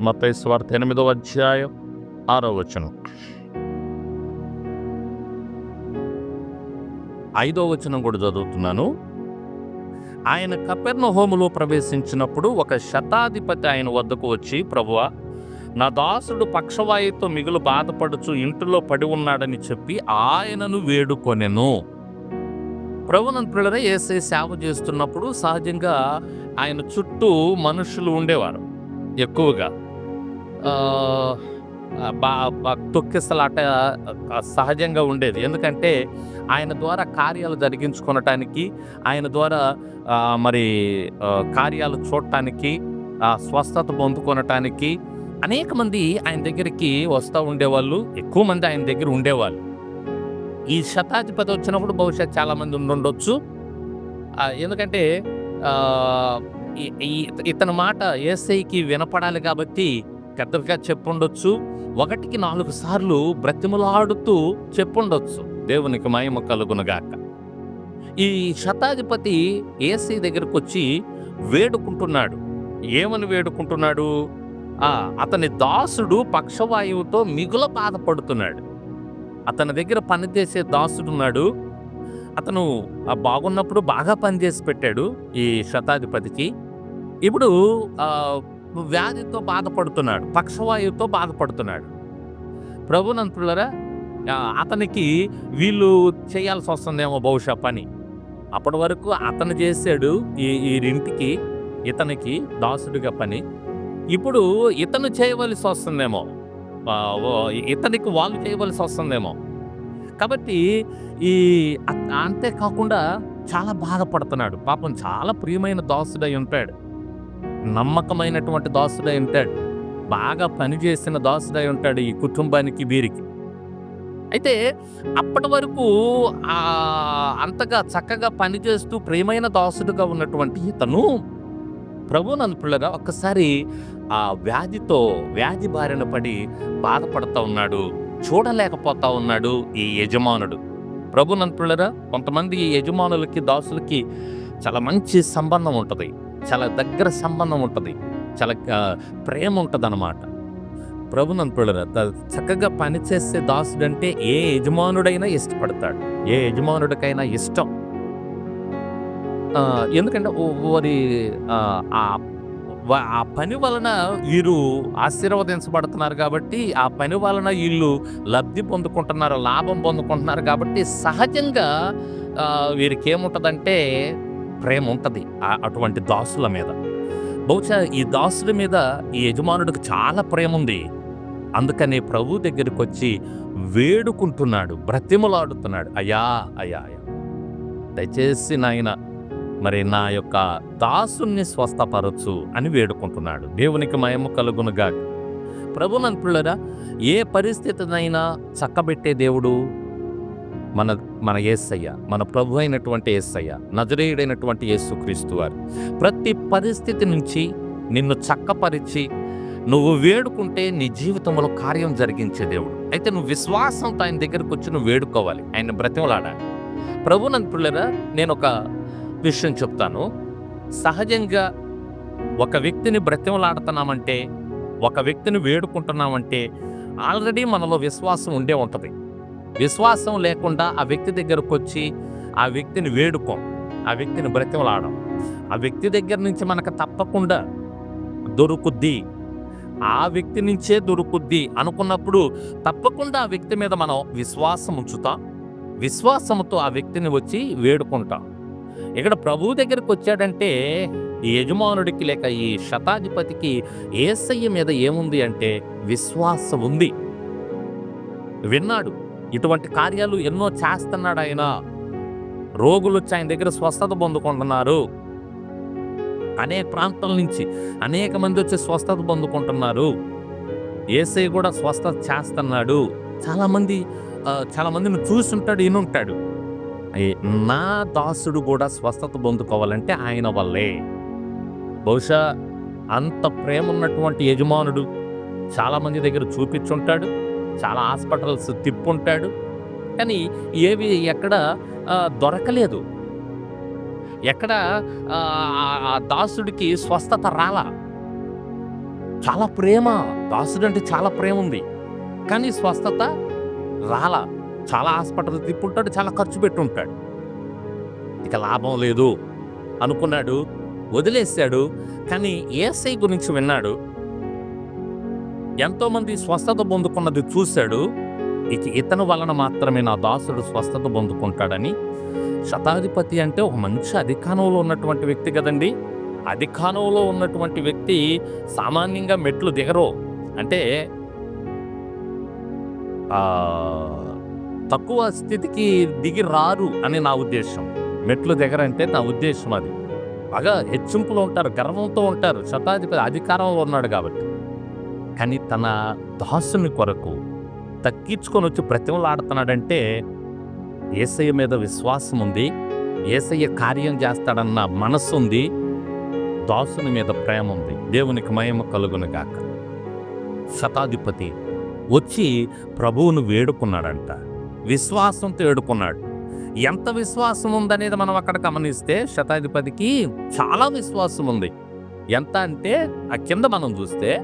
మత్తయి స్వార్థ ఎనిమిదవ అధ్యాయం ఆరో వచనం. ఐదో వచనం కూడా చదువుతున్నాను. ఆయన కపెర్ణ హోములో ప్రవేశించినప్పుడు ఒక శతాధిపతి ఆయన వద్దకు వచ్చి ప్రభువ నా దాసుడు పక్షవాయుతో మిగులు బాధపడుచు ఇంటిలో పడి ఉన్నాడని చెప్పి ఆయనను వేడుకొనెను. ప్రభునంత పిల్లరే ఏసే సేవ చేస్తున్నప్పుడు సహజంగా ఆయన చుట్టూ మనుషులు ఉండేవారు. ఎక్కువగా. బా బా- తొక్కిసలాట సహజంగా ఉండేది. ఎందుకంటే ఆయన ద్వారా కార్యాలు జరిగించుకోవటానికి ఆయన ద్వారా మరి కార్యాలు చూడటానికి స్వస్థత పొందుకొనటానికి అనేక మంది ఆయన దగ్గరికి వస్తూ ఉండేవాళ్ళు. ఎక్కువ మంది ఆయన దగ్గర ఉండేవాళ్ళు. ఈ శతాధిపతి వచ్చినప్పుడు బహుశా చాలామంది ఉండొచ్చు ఎందుకంటే ఈ- ఇతని మాట ఏసైకి వినపడాలి కాబట్టి పెద్దగా చెప్పుండొచ్చు. ఒకటికి నాలుగు సార్లు బ్రతిమలాడుతూ చెప్పుండొచ్చు. దేవునికి మహిమ కలుగునుగాక. ఈ శతాధిపతి ఏసీ దగ్గరకు వచ్చి వేడుకుంటున్నాడు. ఏమని వేడుకుంటున్నాడు? అతని దాసుడు పక్షవాయువుతో మిగుల బాధపడుతున్నాడు. అతని దగ్గర పనిచేసే దాసుడు ఉన్నాడు అతను బాగున్నప్పుడు బాగా పనిచేసి పెట్టాడు ఈ శతాధిపతికి. ఇప్పుడు వ్యాధితో బాధపడుతున్నాడు పక్షవాయువుతో బాధపడుతున్నాడు. ప్రభునంతులరా అతనికి వీళ్ళు చేయాల్సి వస్తుందేమో బహుశా పని. అప్పటి వరకు అతను చేశాడు ఈ ఈ ఇంటికి ఇతనికి దాసుడిగా పని. ఇప్పుడు ఇతను చేయవలసి వస్తుందేమో ఇతనికి వాళ్ళు చేయవలసి వస్తుందేమో. కాబట్టి ఈ అంతేకాకుండా చాలా బాధపడుతున్నాడు. పాపం చాలా ప్రియమైన దాసుడై ఉంటాడు. నమ్మకమైనటువంటి దాసుడై ఉంటాడు. బాగా పనిచేసిన దాసుడై ఉంటాడు ఈ కుటుంబానికి వీరికి. అయితే అప్పటి వరకు అంతగా చక్కగా పనిచేస్తూ ప్రేమైన దాసుడుగా ఉన్నటువంటి ఇతను ప్రభు ఒక్కసారి ఆ వ్యాధితో వ్యాధి బారిన పడి బాధపడుతూ ఉన్నాడు చూడలేకపోతా ఉన్నాడు ఈ యజమానుడు. ప్రభు కొంతమంది ఈ యజమానులకి దాసులకి చాలా మంచి సంబంధం ఉంటుంది. చాలా దగ్గర సంబంధం ఉంటుంది. చాలా ప్రేమ ఉంటుంది అనమాట ప్రభు నన్ను పిల్లరా చక్కగా పనిచేసే దాసుడు అంటే ఏ యజమానుడైనా ఇష్టపడతాడు. ఏ యజమానుడికైనా ఇష్టం. ఎందుకంటే వారి ఆ, ఆ పని వలన వీరు ఆశీర్వదించబడుతున్నారు కాబట్టి ఆ పని వలన వీళ్ళు లబ్ధి పొందుకుంటున్నారు లాభం పొందుకుంటున్నారు కాబట్టి సహజంగా వీరికి ఏముంటుందంటే ప్రేమ ఉంటుంది అటువంటి దాసుల మీద. బహుశా ఈ దాసుల మీద ఈ యజమానుడికి చాలా ప్రేమ ఉంది అందుకని ప్రభు దగ్గరికి వచ్చి వేడుకుంటున్నాడు బ్రతిమలాడుతున్నాడు. అయ్యా అయ్యా అయ్యా. దయచేసి నాయన మరి నా యొక్క దాసుని స్వస్థపరచు అని వేడుకుంటున్నాడు. దేవునికి మయము కలుగునుగా ప్రభు పిల్లరా ఏ పరిస్థితినైనా చక్కబెట్టే దేవుడు మన మన యేసయ్య మన ప్రభు అయినటువంటి ఏసయ్య నజరేయుడైనటువంటి యేసుక్రీస్తు వారు. ప్రతి పరిస్థితి నుంచి నిన్ను చక్కపరిచి నువ్వు వేడుకుంటే నీ జీవితంలో కార్యం జరిగించే దేవుడు. అయితే నువ్వు విశ్వాసంతో ఆయన దగ్గరకు వచ్చి నువ్వు వేడుకోవాలి. ఆయన బ్రతిమలాడాలి ప్రభు పిల్లరా నేను ఒక విషయం చెప్తాను. సహజంగా ఒక వ్యక్తిని బ్రతిమలాడుతున్నామంటే ఒక వ్యక్తిని వేడుకుంటున్నామంటే ఆల్రెడీ మనలో విశ్వాసం ఉండే ఉంటుంది. విశ్వాసం లేకుండా ఆ వ్యక్తి దగ్గరకు వచ్చి ఆ వ్యక్తిని వేడుకోం ఆ వ్యక్తిని బ్రతిమలాడం ఆ వ్యక్తి దగ్గర నుంచి మనకు తప్పకుండా దొరుకుద్ది. ఆ వ్యక్తి నుంచే దొరుకుద్ది అనుకున్నప్పుడు తప్పకుండా ఆ వ్యక్తి మీద మనం విశ్వాసం ఉంచుతాం విశ్వాసంతో ఆ వ్యక్తిని వచ్చి వేడుకుంటాం. ఇక్కడ ప్రభువు దగ్గరికి వచ్చాడంటే ఈ యజమానుడికి లేక ఈ శతాధిపతికి ఏసయ్య మీద ఏముంది అంటే విశ్వాసం ఉంది విన్నాడు. ఇటువంటి కార్యాలు ఎన్నో చేస్తున్నాడు ఆయన రోగులు వచ్చి ఆయన దగ్గర స్వస్థత పొందుకుంటున్నారు. అనేక ప్రాంతాల నుంచి అనేక మంది వచ్చి స్వస్థత పొందుకుంటున్నారు. ఏసై కూడా స్వస్థత చేస్తున్నాడు. చాలామంది చాలామంది చాలా మందిని చూసుంటాడు నా దాసుడు కూడా స్వస్థత పొందుకోవాలంటే ఆయన వల్లే. బహుశా అంత ప్రేమ ఉన్నటువంటి యజమానుడు చాలామంది దగ్గర చూపించుంటాడు. చాలా హాస్పిటల్స్ తిప్పుంటాడు. కానీ ఏవి ఎక్కడ దొరకలేదు. ఎక్కడ ఆ దాసుడికి స్వస్థత రాలా. చాలా ప్రేమ దాసుడు అంటే చాలా ప్రేమ ఉంది కానీ స్వస్థత రాలా. చాలా హాస్పిటల్ తిప్పుంటాడు చాలా ఖర్చు పెట్టుంటాడు. ఇక లాభం లేదు అనుకున్నాడు వదిలేశాడు. కానీ ఏసై గురించి విన్నాడు. ఎంతోమంది స్వస్థత పొందుకున్నది చూశాడు. ఇక ఇతను వలన మాత్రమే నా దాసుడు స్వస్థత పొందుకుంటాడని. శతాధిపతి అంటే ఒక మంచి అధికారంలో ఉన్నటువంటి వ్యక్తి కదండి. అధికారంలో ఉన్నటువంటి వ్యక్తి సామాన్యంగా మెట్లు దిగరు. అంటే తక్కువ స్థితికి దిగి రారు అని నా ఉద్దేశం. మెట్లు దిగరంటే నా ఉద్దేశం అది. బాగా హెచ్చింపులో ఉంటారు గర్వంతో ఉంటారు. శతాధిపతి అధికారంలో ఉన్నాడు కాబట్టి. కానీ తన దాసుని కొరకు తగ్గించుకొని వచ్చి ప్రతిమలాడుతున్నాడంటే ఏసయ్య మీద విశ్వాసం ఉంది ఏసయ్య కార్యం చేస్తాడన్న మనస్సు ఉంది దాసుని మీద ప్రేమ ఉంది. దేవునికి మయమ కలుగును గాక. శతాధిపతి వచ్చి ప్రభువును వేడుకున్నాడంట. విశ్వాసంతో వేడుకున్నాడు ఎంత విశ్వాసం ఉందనేది మనం అక్కడ గమనిస్తే శతాధిపతికి చాలా విశ్వాసం ఉంది. ఎంత అంటే ఆ కింద మనం చూస్తే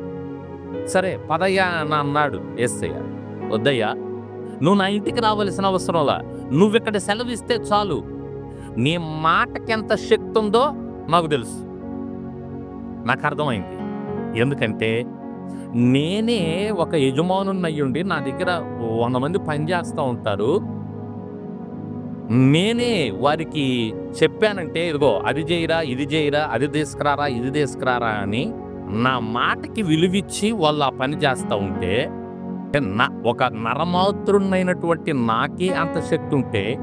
సరే పదయ్యా అని అన్నాడు ఏసయ్య. వద్దయ్యా నువ్వు నా ఇంటికి రావలసిన అవసరంలా? నువ్వు ఇక్కడ సెలవిస్తే చాలు. నీ మాటకెంత శక్తి ఉందో నాకు తెలుసు. నాకు అర్థమైంది ఎందుకంటే నేనే ఒక యజమానున్నయ్యుండి నా దగ్గర వంద మంది పనిచేస్తూ ఉంటారు. నేనే వారికి చెప్పానంటే ఇదిగో అది చేయరా ఇది చేయరా అది తీసుకురారా ఇది తీసుకురారా అని నా మాటకి విలువిచ్చి వాళ్ళు ఆ పని చేస్తూ ఉంటే నా ఒక నరమాతృనైనటువంటి నాకే అంత శక్తి ఉంటే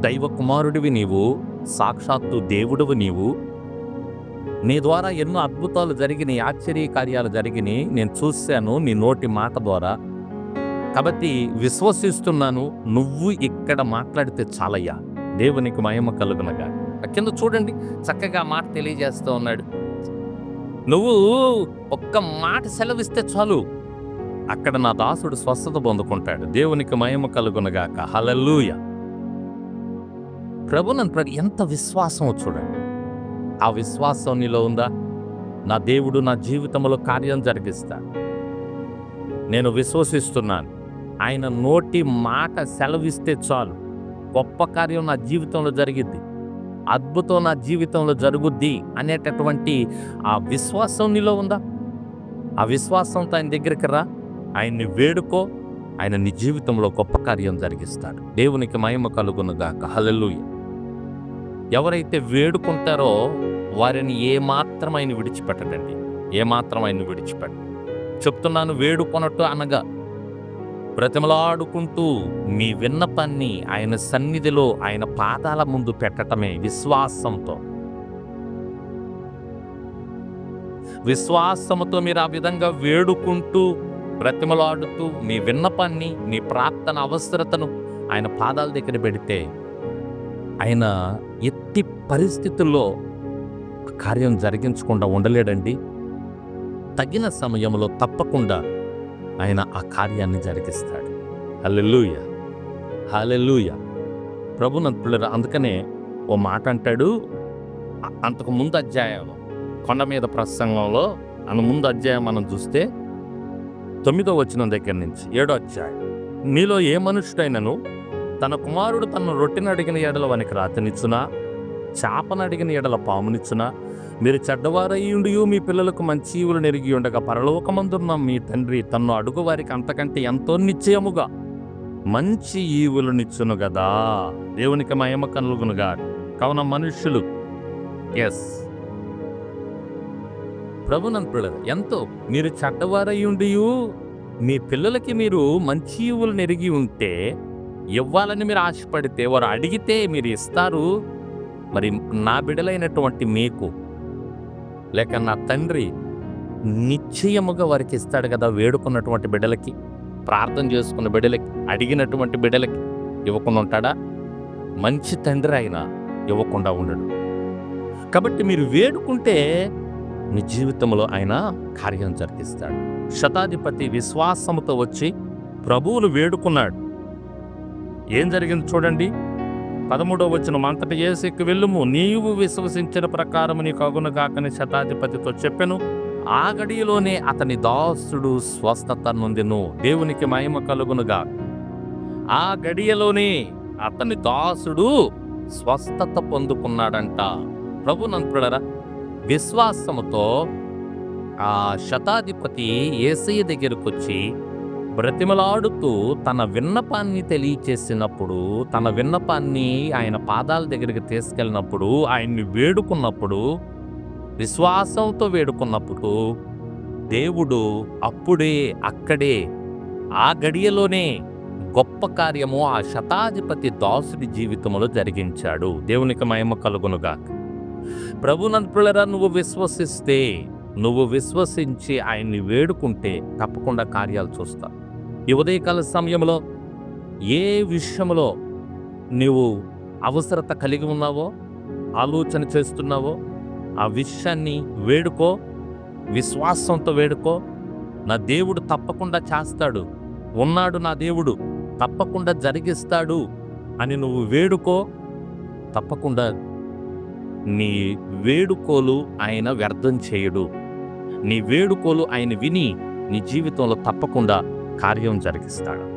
దైవ కుమారుడివి నీవు సాక్షాత్తు దేవుడివి నీవు నీ ద్వారా ఎన్నో అద్భుతాలు జరిగినాయి ఆశ్చర్య కార్యాలు జరిగినాయి నేను చూశాను నీ నోటి మాట ద్వారా. కాబట్టి విశ్వసిస్తున్నాను నువ్వు ఇక్కడ మాట్లాడితే చాలయ్యా దేవునికి మహిమ కలుగునగా. కింద చూడండి చక్కగా మాట తెలియజేస్తూ ఉన్నాడు. నువ్వు ఒక్క మాట సెలవిస్తే చాలు. అక్కడ నా దాసుడు స్వస్థత పొందుకుంటాడు. దేవునికి మయము కలుగునగాక. హలల్లుయ. ప్రభు ప్ర- ఎంత విశ్వాసం చూడండి. ఆ విశ్వాసం నీలో ఉందా? నా దేవుడు నా జీవితంలో కార్యం జరిగిస్తా. నేను విశ్వసిస్తున్నాను. ఆయన నోటి మాట సెలవిస్తే చాలు. గొప్ప కార్యం నా జీవితంలో జరిగింది అద్భుతం నా జీవితంలో జరుగుద్ది అనేటటువంటి ఆ విశ్వాసం నీలో ఉందా? ఆ విశ్వాసంతో ఆయన దగ్గరికి రా. ఆయన్ని వేడుకో. ఆయన నీ జీవితంలో గొప్ప కార్యం జరిగిస్తాడు. దేవునికి మహిమ కలుగునుగాక. హల్లెలూయ. ఎవరైతే వేడుకుంటారో వారిని ఏమాత్రం ఆయన విడిచిపెట్టడండి. ఏమాత్రం ఆయన విడిచిపెట్ట. చెప్తున్నాను వేడుకొనట్టు అనగా బ్రతిమలాడుకుంటూ మీ విన్నపాన్ని ఆయన సన్నిధిలో ఆయన పాదాల ముందు పెట్టటమే విశ్వాసంతో. విశ్వాసముతో మీరు ఆ విధంగా వేడుకుంటూ బ్రతిమలాడుతూ మీ విన్నపాన్ని మీ ప్రార్థన అవసరతను ఆయన పాదాల దగ్గర పెడితే ఆయన ఎట్టి పరిస్థితుల్లో కార్యం జరిగించకుండా ఉండలేడండి. తగిన సమయంలో తప్పకుండా ఆయన ఆ కార్యాన్ని జరిగిస్తాడు. హల్లెలూయ. హల్లెలూయ. ప్రభునంతుడు అందుకనే ఓ మాట అంటాడు. అంతకు ముందు అధ్యాయం కొండ మీద ప్రసంగంలో అన్న ముందు అధ్యాయం మనం చూస్తే తొమ్మిదో వచ్చిన దగ్గర నుంచి ఏడో అధ్యాయం. నీలో ఏ మనుషుడైనను తన కుమారుడు తన రొట్టెని అడిగిన ఎడల వానికి రాతనిచ్చునా? చేపను అడిగిన ఎడల పామునిచ్చునా? మీరు చెడ్డవారయ్యుండి మీ పిల్లలకు మంచి ఈవులు నెరిగి ఉండగా పరలోకమందున్న మీ తండ్రి తన్ను అడుగు వారికి అంతకంటే ఎంతో నిశ్చయముగా మంచి ఈవులనిచ్చును కదా దేవునికి మహిమ కలుగునుగా కావున మనుష్యులు ఎస్ ప్రభునంతుడు ఎంతో మీరు చెడ్డవారయ్యుండి మీ పిల్లలకి మీరు మంచి ఈవులు నెరిగి ఉంటే ఇవ్వాలని మీరు ఆశపడితే వారు అడిగితే మీరు ఇస్తారు. మరి నా బిడలైనటువంటి మీకు లేక నా తండ్రి నిశ్చయముగా వారికి ఇస్తాడు కదా వేడుకున్నటువంటి బిడ్డలకి ప్రార్థన చేసుకున్న బిడ్డలకి అడిగినటువంటి బిడ్డలకి ఇవ్వకుండా ఉంటాడా? మంచి తండ్రి అయినా ఇవ్వకుండా ఉండడు. కాబట్టి మీరు వేడుకుంటే మీ జీవితంలో ఆయన కార్యం జరిగిస్తాడు. శతాధిపతి విశ్వాసముతో వచ్చి ప్రభువులు వేడుకున్నాడు. ఏం జరిగింది చూడండి. పదమూడవ వచ్చిన మంతటి ఏసుకు వెళ్ళుము. నీవు విశ్వసించిన ప్రకారము నీకు అగును కాకని శతాధిపతితో చెప్పెను. ఆ గడియలోనే అతని దాసుడు స్వస్థత నొందెను. దేవునికి మహిమ కలుగునుగా ఆ గడియలోనే అతని దాసుడు స్వస్థత పొందుకున్నాడంట. ప్రభు నంతుడరా విశ్వాసముతో ఆ శతాధిపతి ఏసయ్య దగ్గరకు వచ్చి బ్రతిమలాడుతూ తన విన్నపాన్ని తెలియచేసినప్పుడు తన విన్నపాన్ని ఆయన పాదాల దగ్గరికి తీసుకెళ్ళినప్పుడు ఆయన్ని వేడుకున్నప్పుడు విశ్వాసంతో వేడుకున్నప్పుడు దేవుడు అప్పుడే అక్కడే ఆ గడియలోనే గొప్ప కార్యము ఆ శతాధిపతి దాసుడి జీవితంలో జరిగించాడు. దేవునికి మహిమ కలుగునుగా ప్రభునంతులరా నువ్వు విశ్వసిస్తే నువ్వు విశ్వసించి ఆయన్ని వేడుకుంటే తప్పకుండా కార్యాలు చూస్తా ఈ ఉదయకాల సమయంలో ఏ విషయంలో నీవు అవసరత కలిగి ఉన్నావో ఆలోచన చేస్తున్నావో ఆ విషయాన్ని వేడుకో విశ్వాసంతో వేడుకో నా దేవుడు తప్పకుండా చేస్తాడు ఉన్నాడు నా దేవుడు తప్పకుండా జరిగిస్తాడు అని నువ్వు వేడుకో తప్పకుండా నీ వేడుకోలు ఆయన వ్యర్థం చేయడు. నీ వేడుకోలు ఆయన విని నీ జీవితంలో తప్పకుండా కార్యం జరిగిస్తాడు.